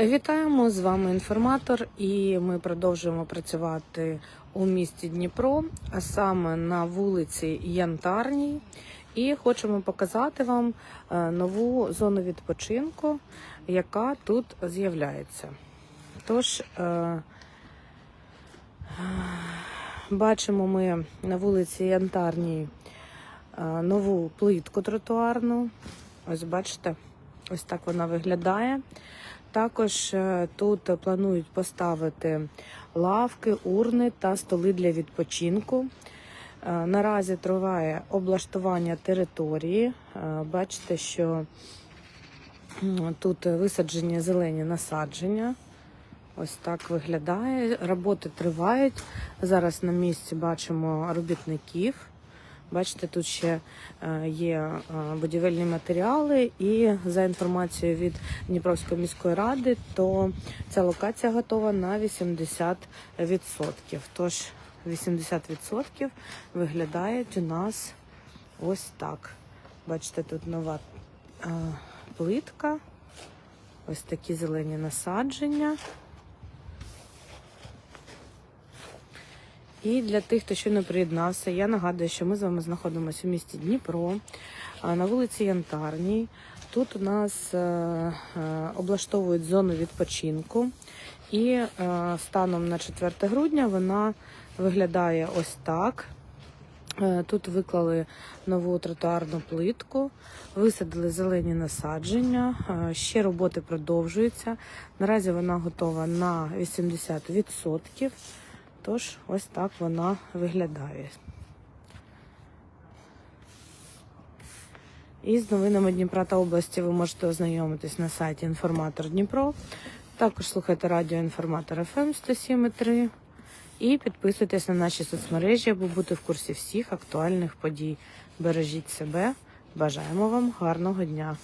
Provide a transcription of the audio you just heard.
Вітаємо з вами інформатор, і ми продовжуємо працювати у місті Дніпро, а саме на вулиці Янтарній. І хочемо показати вам е, нову зону відпочинку, яка тут з'являється. Тож, е, бачимо ми на вулиці Янтарній е, нову плитку тротуарну. Ось бачите, ось так вона виглядає. Також е, тут планують поставити лавки, урни та столи для відпочинку. Е, Наразі триває облаштування території. Е, Бачите, що тут висаджені зелені насадження. Ось так виглядає. Роботи тривають. Зараз на місці бачимо робітників. Бачите, тут ще е, є е, будівельні матеріали, і за інформацією від Дніпровської міської ради, то ця локація готова на 80%. Тож 80% виглядають у нас ось так. Бачите, тут нова е, плитка, ось такі зелені насадження. І для тих, хто не приєднався, я нагадую, що ми з вами знаходимося у місті Дніпро на вулиці Янтарній. Тут у нас е, е, облаштовують зону відпочинку, і е, станом на 4 грудня вона виглядає ось так. Тут виклали нову тротуарну плитку, висадили зелені насадження. Ще роботи продовжуються. Наразі вона готова на 80%. Тож ось так вона виглядає. І з новинами Дніпра та області ви можете ознайомитись на сайті Інформатор Дніпро. Також слухайте радіо Інформатор ФМ 107.3 і підписуйтесь на наші соцмережі, аби бути в курсі всіх актуальних подій. Бережіть себе. Бажаємо вам гарного дня!